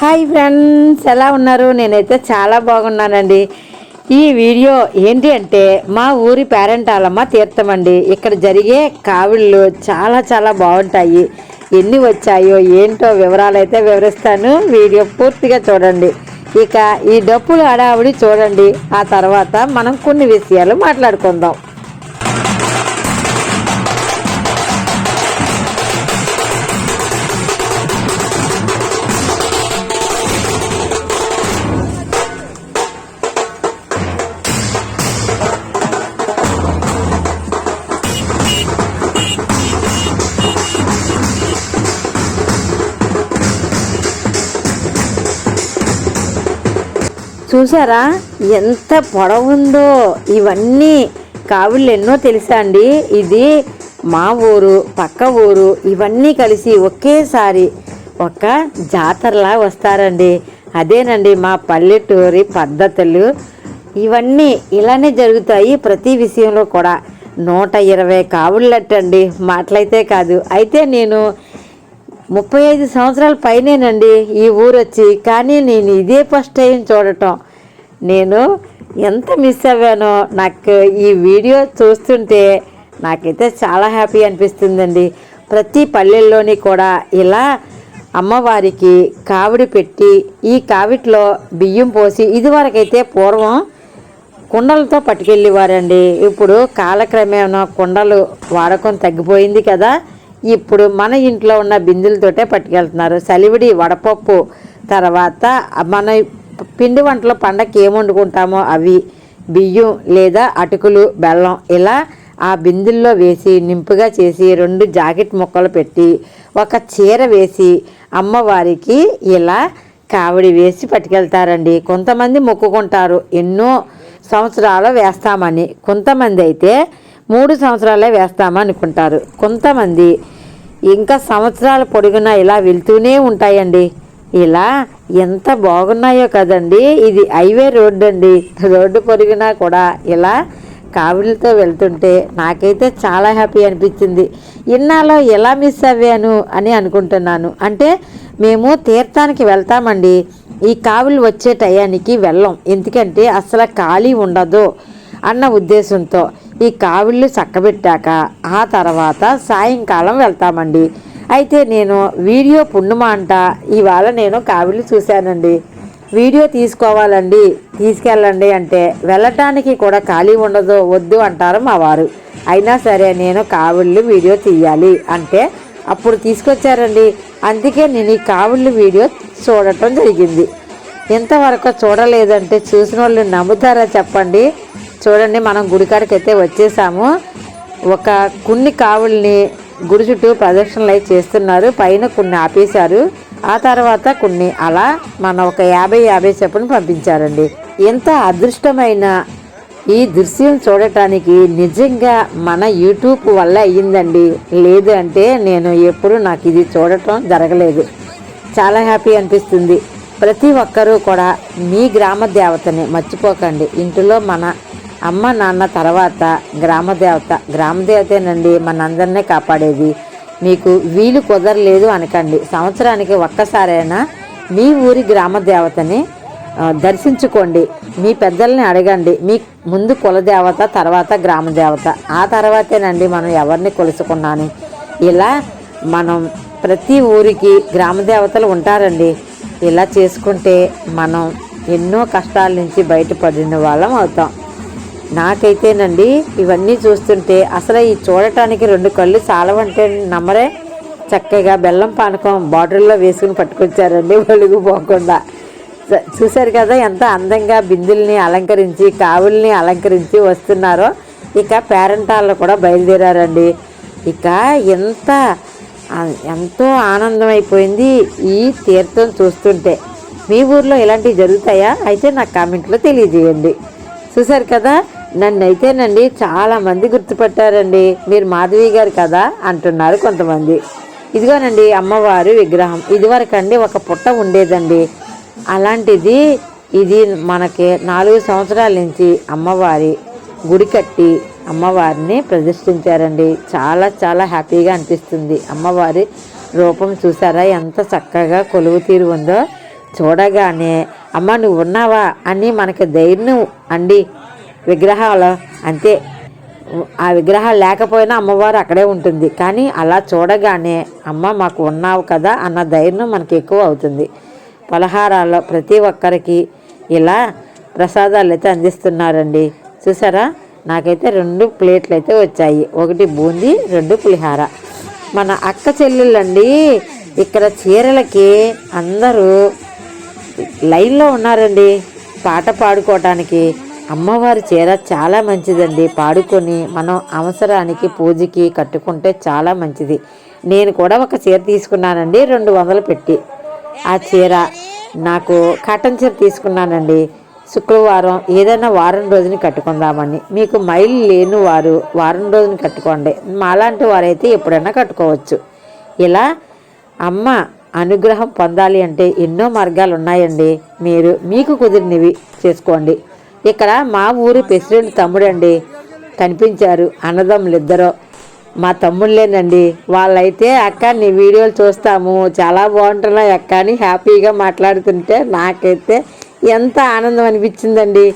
Hi friends ఎలా ఉన్నారు? నేనైతే చాలా బాగున్నానండి. ఈ వీడియో ఏంటి అంటే మా ఊరి పేరెంటాలమ్మ తీర్థం అండి. ఇక్కడ జరిగే కావిళ్ళు చాలా చాలా బాగుంటాయి. ఎన్ని వచ్చాయో ఏంటో వివరాలు అయితే వివరిస్తాను. వీడియో పూర్తిగా చూడండి. ఇక ఈ డప్పులు హడావిడి చూడండి. ఆ తర్వాత మనం కొన్ని విషయాలు మాట్లాడుకుందాం. చూసారా? ఎంత పొడవుందో. ఇవన్నీ కావులు ఎన్నో తెలుసా అండి? ఇది మా ఊరు పక్క ఊరు ఇవన్నీ కలిసి ఒకేసారి ఒక జాతరలా వస్తారండి. అదేనండి మా పల్లెటూరి పద్ధతులు. ఇవన్నీ ఇలానే జరుగుతాయి ప్రతి విషయంలో కూడా. నూట ఇరవై కావుళ్ళట్టండి మాటలైతే కాదు. అయితే నేను ముప్పై ఐదు సంవత్సరాల పైనేనండి ఈ ఊరు వచ్చి కానీ నేను ఇదే ఫస్ట్ టైం చూడటం. నేను ఎంత మిస్ అవ్వానో నాకు ఈ వీడియో చూస్తుంటే నాకైతే చాలా హ్యాపీ అనిపిస్తుందండి. ప్రతి పల్లెల్లోని కూడా ఇలా అమ్మవారికి కావిడి పెట్టి ఈ కావిట్లో బియ్యం పోసి ఇదివరకైతే పూర్వం కుండలతో పట్టుకెళ్ళేవారండి. ఇప్పుడు కాలక్రమేణా కుండలు వాడకం తగ్గిపోయింది కదా. ఇప్పుడు మన ఇంట్లో ఉన్న బిందులతోటే పట్టుకెళ్తున్నారు. సలివిడి వడపప్పు తర్వాత మన పిండి వంటలో పండగకి ఏం వండుకుంటామో అవి బియ్యం లేదా అటుకులు బెల్లం ఇలా ఆ బిందుల్లో వేసి నింపుగా చేసి రెండు జాకెట్ ముక్కలు పెట్టి ఒక చీర వేసి అమ్మవారికి ఇలా కావిడి వేసి పట్టుకెళ్తారండి. కొంతమంది మొక్కుకుంటారు. ఎన్నో సంవత్సరాలు వేస్తామని. కొంతమంది అయితే మూడు సంవత్సరాలే వేస్తామా అనుకుంటారు. కొంతమంది ఇంకా సంవత్సరాల పొడుగునా ఇలా వెళ్తూనే ఉంటాయండి. ఇలా ఎంత బాగున్నాయో కదండి. ఇది హైవే రోడ్డు అండి. రోడ్డు పొరుగునా కూడా ఇలా కావిడితో వెళ్తుంటే నాకైతే చాలా హ్యాపీ అనిపించింది. ఇన్నాలో ఎలా మిస్ అవ్వాను అని అనుకుంటున్నాను. అంటే మేము తీర్థానికి వెళ్తామండి. ఈ కావులు వచ్చే టయానికి వెళ్ళం. ఎందుకంటే అసలు ఖాళీ ఉండదు అన్న ఉద్దేశంతో. ఈ కావిళ్ళు చక్కబెట్టాక ఆ తర్వాత సాయంకాలం వెళ్తామండి. అయితే నేను వీడియో పుణ్యమ అంట? ఇవాళ నేను కావిళ్ళు చూశానండి. వీడియో తీసుకోవాలండి తీసుకెళ్ళండి అంటే వెళ్ళటానికి కూడా ఖాళీ ఉండదు వద్దు అంటారు మా వారు. అయినా సరే నేను కావిళ్ళు వీడియో తీయాలి అంటే అప్పుడు తీసుకొచ్చారండి. అందుకే నేను ఈ కావిళ్ళు వీడియో చూడటం జరిగింది. ఇంతవరకు చూడలేదంటే చూసిన వాళ్ళు నమ్ముతారా చెప్పండి? చూడండి మనం గుడికాడికి అయితే వచ్చేసాము. ఒక కొన్ని కావుల్ని గుడి చుట్టూ ప్రదక్షిణలు అయితే చేస్తున్నారు. పైన కొన్ని ఆపేశారు. ఆ తర్వాత కొన్ని అలా మన ఒక యాభై యాభై చెప్పును పంపించారండి. ఎంత అదృష్టమైన ఈ దృశ్యం చూడటానికి నిజంగా మన యూట్యూబ్ వల్ల అయ్యిందండి. లేదు అంటే నేను ఎప్పుడు నాకు ఇది చూడటం జరగలేదు. చాలా హ్యాపీ అనిపిస్తుంది. ప్రతి ఒక్కరూ కూడా మీ గ్రామ దేవతని మర్చిపోకండి. ఇంటిలో మన అమ్మ నాన్న తర్వాత గ్రామ దేవత నండి మనందరినీ కాపాడేది. మీకు వీలు కుదరలేదు అనకండి. సంవత్సరానికి ఒక్కసారైనా మీ ఊరి గ్రామ దేవతని దర్శించుకోండి. మీ పెద్దల్ని అడగండి. మీ ముందు కులదేవత తర్వాత గ్రామ దేవత ఆ తర్వాతేనండి మనం ఎవరిని కొలుసుకున్నాను. ఇలా మనం ప్రతి ఊరికి గ్రామ దేవతలు ఉంటారండి. ఇలా చేసుకుంటే మనం ఎన్నో కష్టాల నుంచి బయటపడిన వాళ్ళం అవుతాం. నాకైతేనండి ఇవన్నీ చూస్తుంటే అసలు ఈ చూడటానికి రెండు కళ్ళు చాలవంటే నమ్మరే. చక్కగా బెల్లం పానకం బాటిల్లో వేసుకుని పట్టుకొచ్చారండి ఒలుగు పోకుండా. చూశారు కదా ఎంత అందంగా బిందుల్ని అలంకరించి కావుల్ని అలంకరించి వస్తున్నారో. ఇక పేరెంటాల్లో కూడా బయలుదేరారండి. ఇక ఎంత ఎంతో ఆనందం అయిపోయింది ఈ తీర్థం చూస్తుంటే. మీ ఊర్లో ఇలాంటివి జరుగుతాయా? అయితే నాకు కామెంట్లో తెలియజేయండి. చూశారు కదా నన్ను అయితేనండి చాలా మంది గుర్తుపట్టారండి. మీరు మాధవి గారు కదా అంటున్నారు కొంతమంది. ఇదిగోనండి అమ్మవారి విగ్రహం. ఇదివరకండి ఒక పుట్ట ఉండేదండి. అలాంటిది ఇది మనకి నాలుగు సంవత్సరాల నుంచి అమ్మవారి గుడి కట్టి అమ్మవారిని ప్రదర్శించారండి చాలా చాలా హ్యాపీగా అనిపిస్తుంది. అమ్మవారి రూపం చూసారా? ఎంత చక్కగా కొలువు తీరు ఉందో. చూడగానే అమ్మ నువ్వు ఉన్నావా అని మనకి ధైర్యం అండి. విగ్రహాలు అంతే ఆ విగ్రహాలు లేకపోయినా అమ్మవారు అక్కడే ఉంటుంది. కానీ అలా చూడగానే అమ్మ మాకు ఉన్నావు కదా అన్న ధైర్యం మనకి ఎక్కువ అవుతుంది. పలహారాల్లో ప్రతి ఒక్కరికి ఇలా ప్రసాదాలు అయితే అందిస్తున్నారండి. చూసారా? నాకైతే రెండు ప్లేట్లు అయితే వచ్చాయి. ఒకటి బూందీ రెండు పులిహార. మన అక్క చెల్లెళ్ళండి ఇక్కడ చీరలకి అందరూ లైన్లో ఉన్నారండి. పాట పాడుకోవటానికి. అమ్మవారి చీర చాలా మంచిదండి. పాడుకొని మనం అవసరానికి పూజకి కట్టుకుంటే చాలా మంచిది. నేను కూడా ఒక చీర తీసుకున్నానండి. రెండు వందలు పెట్టి. ఆ చీర నాకు కాటన్ చీర తీసుకున్నానండి. శుక్రవారం ఏదైనా వారం రోజుని కట్టుకుందామని. మీకు మైల్ లేని వారు వారం రోజుని కట్టుకోండి. మాలాంటి వారైతే ఎప్పుడైనా కట్టుకోవచ్చు. ఇలా అమ్మ అనుగ్రహం పొందాలి అంటే ఎన్నో మార్గాలు ఉన్నాయండి మీరు మీకు కుదిరినవి చేసుకోండి. ఇక్కడ మా ఊరి ప్రెసిడెంట్ తమ్ముడండి కనిపించారు అన్నదమ్ములిద్దరూ. మా తమ్ముళ్ళేనండి. వాళ్ళైతే అక్క నీ వీడియోలు చూస్తాము. చాలా బాగుంటున్నాయి అక్క అని హ్యాపీగా మాట్లాడుతుంటే నాకైతే ఎంత ఆనందం అనిపించిందండి.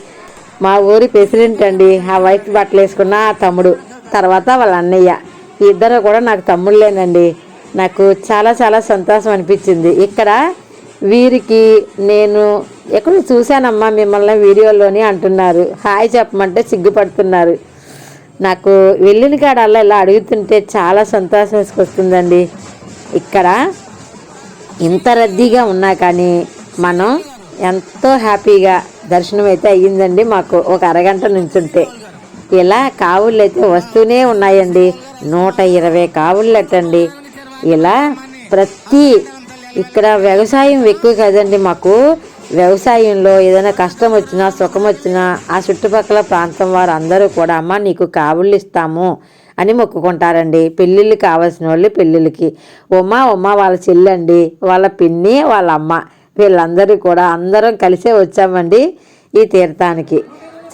మా ఊరి ప్రెసిడెంట్ అండి ఆ వైట్ బట్టలు వేసుకున్న ఆ తమ్ముడు తర్వాత వాళ్ళ అన్నయ్య. ఇద్దరు కూడా నాకు తమ్ముళ్ళేనండి. నాకు చాలా చాలా సంతోషం అనిపించింది. ఇక్కడ వీరికి నేను ఎక్కడ చూశానమ్మా మిమ్మల్ని వీడియోలోని అంటున్నారు. హాయ్ చెప్పమంటే సిగ్గుపడుతున్నారు. నాకు వెళ్ళిన కాడల్లా ఇలా అడుగుతుంటే చాలా సంతోషం వస్తుందండి ఇక్కడ ఇంత రద్దీగా ఉన్నా కానీ మనం ఎంతో హ్యాపీగా దర్శనం అయితే అయ్యిందండి మాకు ఒక అరగంట నుంచుంటే. ఇలా కావుళ్ళు అయితే వస్తూనే ఉన్నాయండి. నూట ఇరవై కావుళ్ళటండి. ఇలా ప్రతి ఇక్కడ వ్యవసాయం ఎక్కువ కదండి మాకు. వ్యవసాయంలో ఏదైనా కష్టం వచ్చినా సుఖం వచ్చినా ఆ చుట్టుపక్కల ప్రాంతం వారు అందరూ కూడా అమ్మ నీకు కావుళ్ళు ఇస్తాము అని మొక్కుకుంటారండి. పెళ్ళిళ్ళు కావాల్సిన వాళ్ళు పెళ్ళిళ్ళకి. ఉమా ఉమ్మ వాళ్ళ చెల్లండి వాళ్ళ పిన్ని వాళ్ళ అమ్మ వీళ్ళందరూ కూడా అందరం కలిసే వచ్చామండి ఈ తీర్థానికి.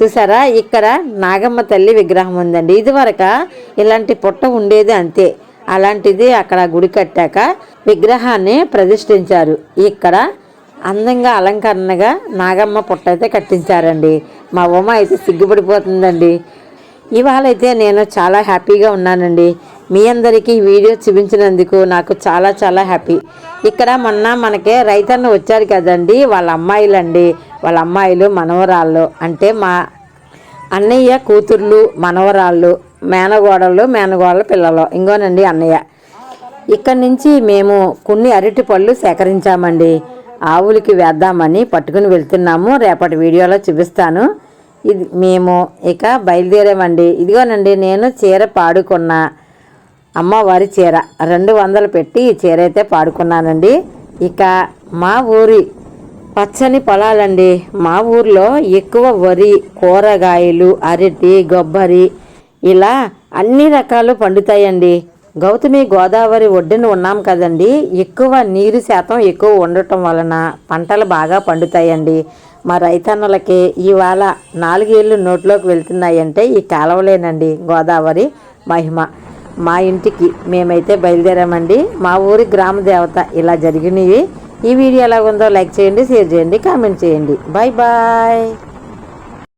చూసారా? ఇక్కడ నాగమ్మ తల్లి విగ్రహం ఉందండి. ఇదివరక ఇలాంటి పుట్ట ఉండేది అంతే. అలాంటిది అక్కడ గుడి కట్టాక విగ్రహాన్ని ప్రతిష్ఠించారు. ఇక్కడ అందంగా అలంకరణగా నాగమ్మ పుట్ట అయితే కట్టించారండి. మా ఉమ అయితే సిగ్గుపడిపోతుందండి. ఇవాళ అయితే నేను చాలా హ్యాపీగా ఉన్నానండి. మీ అందరికీ వీడియో చూపించినందుకు నాకు చాలా చాలా హ్యాపీ. ఇక్కడ మొన్న మనకే రైతన్న వచ్చారు కదండి వాళ్ళ అమ్మాయిలండి. వాళ్ళ అమ్మాయిలు మనవరాళ్ళు అంటే మా అన్నయ్య కూతుర్లు మనవరాళ్ళు మేనగోడలు మేనగోడల పిల్లలు. ఇంకోనండి అన్నయ్య. ఇక్కడి నుంచి మేము కొన్ని అరటి పళ్ళు సేకరించామండి. ఆవులకి వేద్దామని పట్టుకుని వెళ్తున్నాము. రేపటి వీడియోలో చూపిస్తాను. ఇది మేము ఇక బయలుదేరామండి. ఇదిగోనండి నేను చీర పాడుకున్న అమ్మవారి చీర. రెండు వందలు పెట్టి ఈ చీర అయితే పాడుకున్నానండి. ఇక మా ఊరి పచ్చని పొలాలండి. మా ఊర్లో ఎక్కువ వరి కూరగాయలు అరటి కొబ్బరి ఇలా అన్ని రకాలు పండుతాయండి. గౌతమి గోదావరి ఒడ్డున ఉన్నాం కదండి. ఎక్కువ నీరు శాతం ఎక్కువ ఉండటం వలన పంటలు బాగా పండుతాయండి. మా రైతన్నలకి ఇవాళ నాలుగేళ్ళు నోట్లోకి వెళ్తున్నాయంటే ఈ కాలవలేనండి గోదావరి మహిమ. మా ఇంటికి మేమైతే బయలుదేరామండి. మా ఊరి గ్రామ దేవత ఇలా జరిగినవి. ఈ వీడియో ఎలా ఉందో లైక్ చేయండి షేర్ చేయండి కామెంట్ చేయండి. Bye bye.